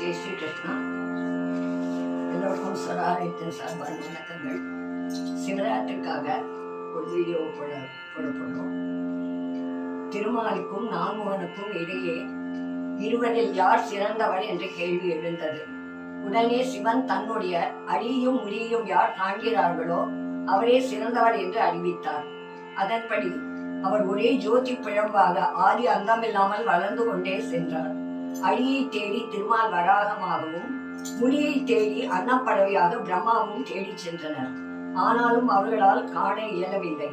ஜெய் ஸ்ரீ கிருஷ்ணா எல்லோருக்கும் சராயத்தின் சார்பான வணக்கங்கள் சிவராத்திரிக்காக ஒரு வீடியோ போட போடப்படும் திருமாலுக்கும் நான்முகனுக்கும் இடையே இருவரில் யார் சிறந்தவர் என்ற கேள்வி எழுந்தது. உடனே சிவன் தன்னுடைய அடியும் முடியும் யார் காண்கிறார்களோ அவரே சிறந்தவர் என்று அறிவித்தார். அதன்படி அவர் ஒரே ஜோதி பிழம்பாக ஆதி அந்தமில்லாமல் வளர்ந்து கொண்டே சென்றார். அடியை தேடி திருமால் வராகமாகவும் முடியை தேடி அன்னப்படவையாக பிரம்மாவும் தேடி சென்றனர். ஆனாலும் அவர்களால் காண இயலவில்லை.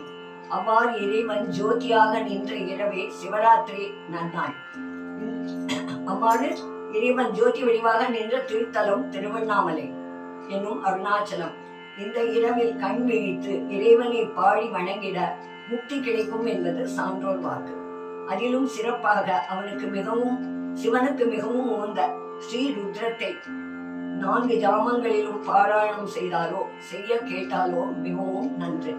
அவ்வாறு இறைவன் ஜோதியாக நின்ற இரவே சிவராத்திரி நன்னாள். அவ்வாறு இறைவன் ஜோதி வடிவாக நின்ற திருத்தலம் திருவண்ணாமலை என்னும் அருணாச்சலம். இந்த இரவில் கண் விழித்து இறைவனை பாடி வணங்கிட முக்தி கிடைக்கும் என்பது சான்றோர் வாக்கு. அதிலும் சிறப்பாக அவனுக்கு மிகவும் சிவனுக்கு மிகவும் உகந்த ஸ்ரீ ருத்ரத்தை நான்கு ஜாமங்களிலும் பாராயணம் செய்தாலோ செய்ய கேட்டாலோ மிகவும் நன்று.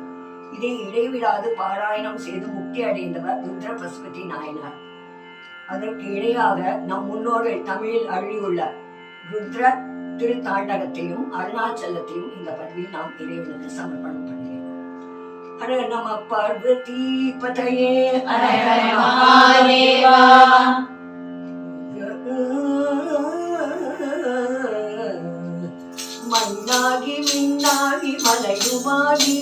இதை இடைவிடாது பாராயணம் செய்து முக்தி அடைந்தவர் ருத்ர பசுபதி நாயனார். அதற்கு இணையாக நம் முன்னோர்கள் தமிழில் அழியுள்ள ருத்ர திருத்தாண்டகத்தையும் அருணாச்சலத்தையும் இந்த பதிவில் நாம் இறைவனுக்கு சமர்ப்பணம் பண்ணுகிறோம். ஹர நம பார்வதி பதையே மகாதேவா. மண்ணாகி மின்னாகி மலையுமாகி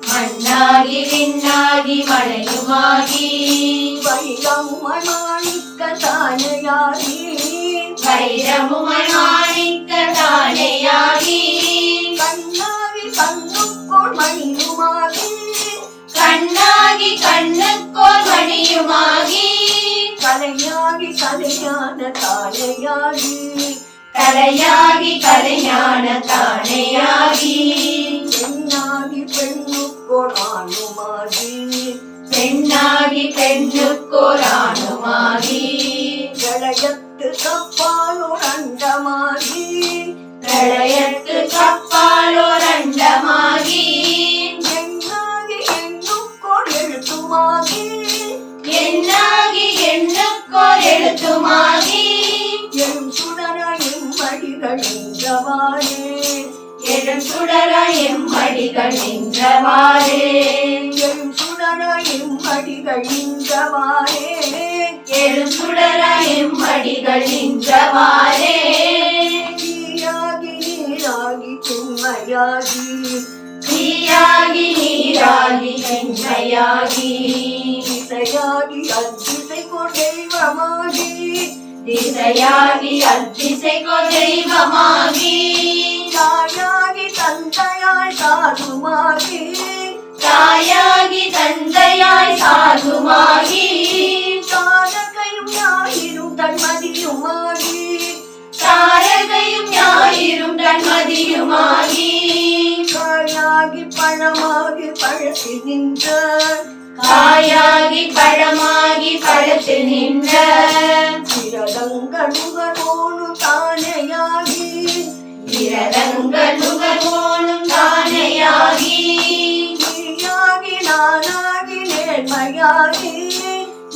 மண்ணாகி விண்ணாகி மழையுமாகி. வைரம் மணாணிக்க தானையாகி. வைரமுமாணிக்க தானையாகி. கண்ணாகி கண்ணுக்கோள் மணியுமாகி. கண்ணாகி கண்ணுக்கோர் மணியுமாகி. கலையாகி கலையான தானையாகி. கலையாகி கலையான தானையாகி. பெண்ணாகி பெண்ணுக்கோள் ஆணுமாகி பெண்ணாகி பெண்ணுக்கோர் ஆணுமாகி ஜடயத்து கப்பாலோர் அண்டமாகி. பிரளயத்து எம்மடிகள் நின்றவாறே என் சுடரையும் மடிகள் நின்றவாறே எழும் சுடர எம்மடிகள் நின்றவாறே தீயாகி நீராகி பெண்மையாகி தீயாகி நீராகி பெண்மையாகி இசையாகி அத்திசை தெய்வமாகி. திசையாகி அத்திசைக்கோ தெய்வமாகி. தாயாகி தந்தையாய் சாதுமாகி. தாயாகி தந்தையாய் சாதுமாகி. தாரகையும் ஞாயிறும் தன்மதியுமாகி. தாரகையும் ஞாயிறும் தன்மதியுமாகி. காயாகி பழமாகி பழத்தில் நின்ற. காயாகி பழமாகி பழத்து நின்ற. பிரதங்களுகனோனு தானையாகி. நேர்மையாகி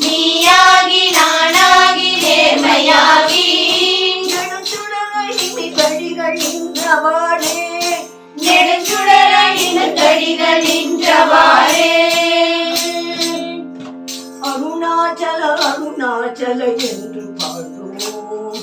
நீயாகி நானாகி நேர்மையாகி. நெடுச்சுடரை கடிகள் நின்றவாடே நெடுஞ்சுடர இனத்தடிகள் நின்றவாறே. அருணாச்சல அருணாச்சல என்று பாடுவோம்.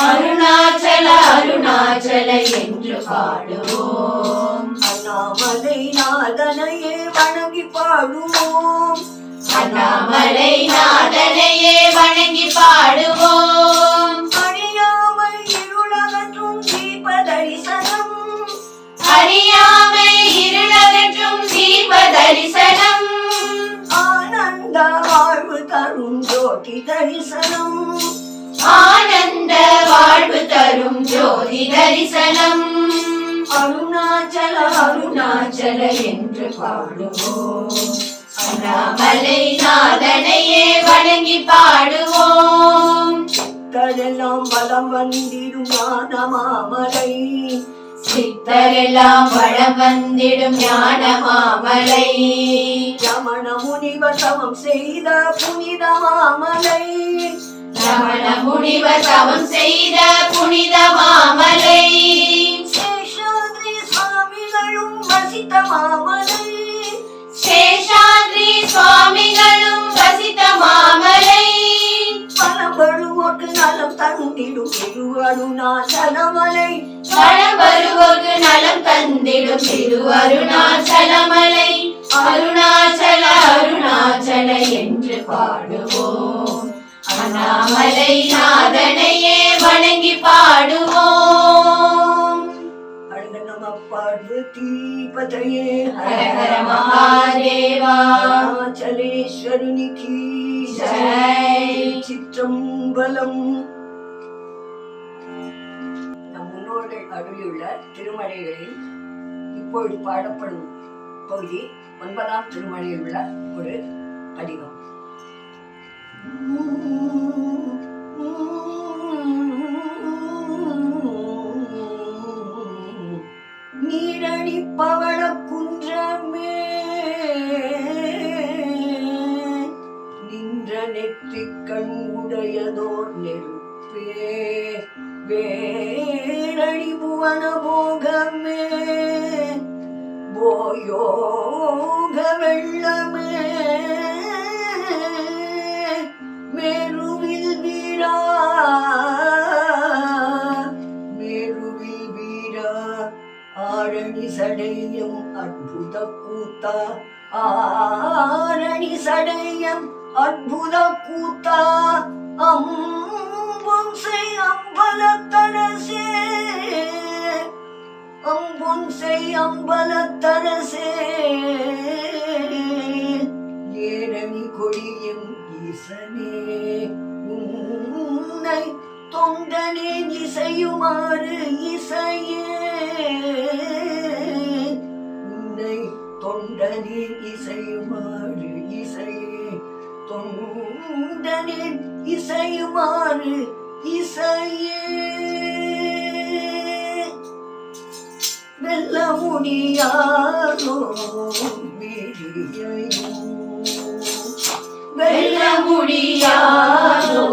அருணாச்சல அருணாச்சல என்று பாடுவோம். அண்ணாமலை நாதனையே வணங்கி பாடுவோம். அண்ணாமலை நாதனையே வணங்கி பாடுவோம். அறியாமல் இருளகற்றும் தீப தரிசனம் அறியாமை இருளகற்றும் தீப தரிசனம் ஆனந்த வாழ்வு தரும் ஜோதி தரிசனம். ஆனந்த வாழ்வு தரும் ஜோதி தரிசனம். அருணாச்சல அருணாச்சல என்று பாடுவோம். அண்ணாமலை நாதனையே வணங்கி பாடுவோம். கடலாம் வலம் வந்திடும் ஞானமாமலை. சித்தரெல்லாம் வளம் வந்திடும் ஞான மாமலை ரமண முனிவர் தவம் செய்த புனித மாமலை ரமண முனிவர் தவம் செய்த புனித மாமலை வருவோர்க்கு நலம் தந்திடும். திருவருணாசலமலை வளம் வருவோர்க்கு நலம் தந்திடும். திருவருணாசலமலை அருணாச்சல அருணாச்சல என்று பாடுவோம். அண்ணாமலை நாதனையே வணங்கி பாடுவோம். பார்வதி பதையே ஹர ஹர மகாதேவா அருணாச்சலேஸ்வருனிக்கு ஜெய். சிற்றம்பலம் நம் முன்னோர்கள் அருளியுள்ள திருமலைகளில் இப்பொழுது பாடப்படும் பகுதி ஒன்பதாம் திருமலையில் உள்ள ஒரு பதிகம். அற்புத கூத்தா ஆரணி சடையம் அற்புத கூத்தா அம்பும் செய் அம்பலத்தரசே. அம்பும் செய் அம்பலத்தரசே. ஏரணி கொடியும் ஈசனே உன்னை தொண்டனே இசையுமாறு இசையே. தொண்டனே இசையுமாறு இசையே. தொண்டனே இசையுமாறு இசையே. வெல்ல முடியாதோ விதியையும் வெல்ல முடியாதோ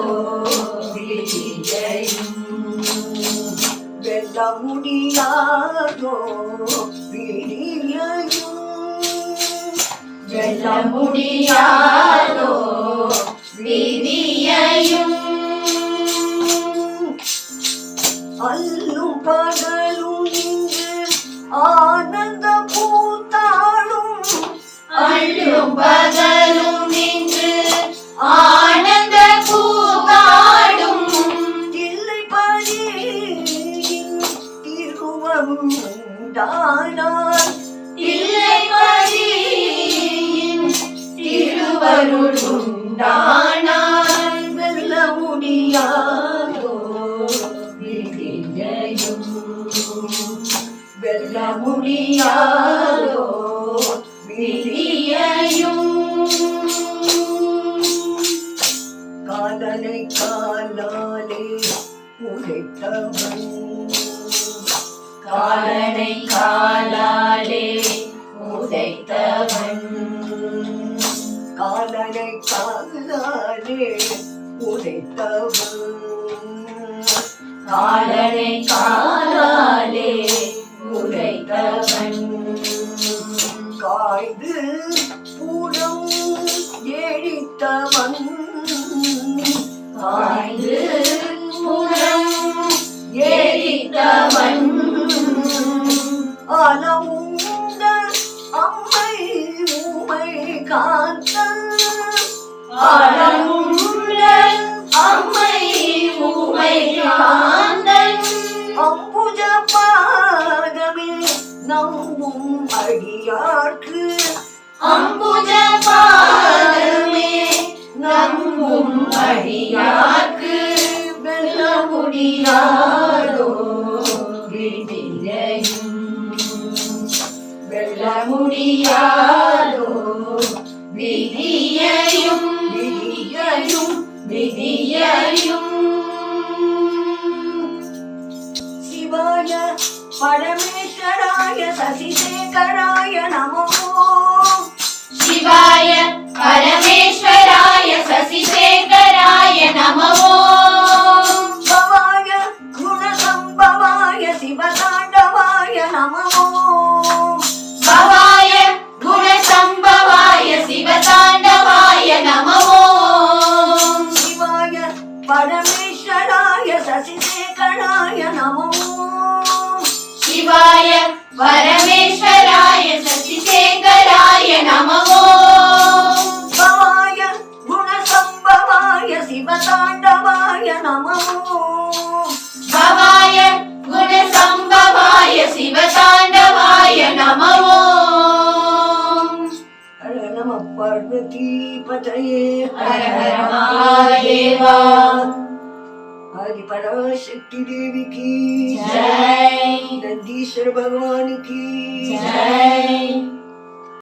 விதியையும். வெல்ல முடியாதோ வெல்ல முடியாதோ விதியையும் திருவருள் வெல்ல முடியாதோ? விதியையும் வெல்ல முடியாதோ? விதியையும் காதலை காலாலே உழைத்தவன் காலனை காலாலே உதைத்தவன் காலனை காலாலே உழைத்தவன் காலனை காலாலே உதைத்தவன் காய்து ஆழமுள்ள அம்மை உமை காந்தன் அம்புஜ பாதமே நம்பும் அடியார்க்கு. அம்புஜ பாதமே நம்பும் அடியார்க்கு. வெல்ல முடியாதோ நம பவாய குணசம்பவாய சிவதாண்டவாய நமோ பவாய குணசம்பவாய சிவதாண்டவாய நம நம பார்வதி பதயே ஹர ஹர மகாதேவா ஆதி பராசக்தி தேவி கி ஜெய் நந்தீஸ்வர பகவான் கி ஜெய்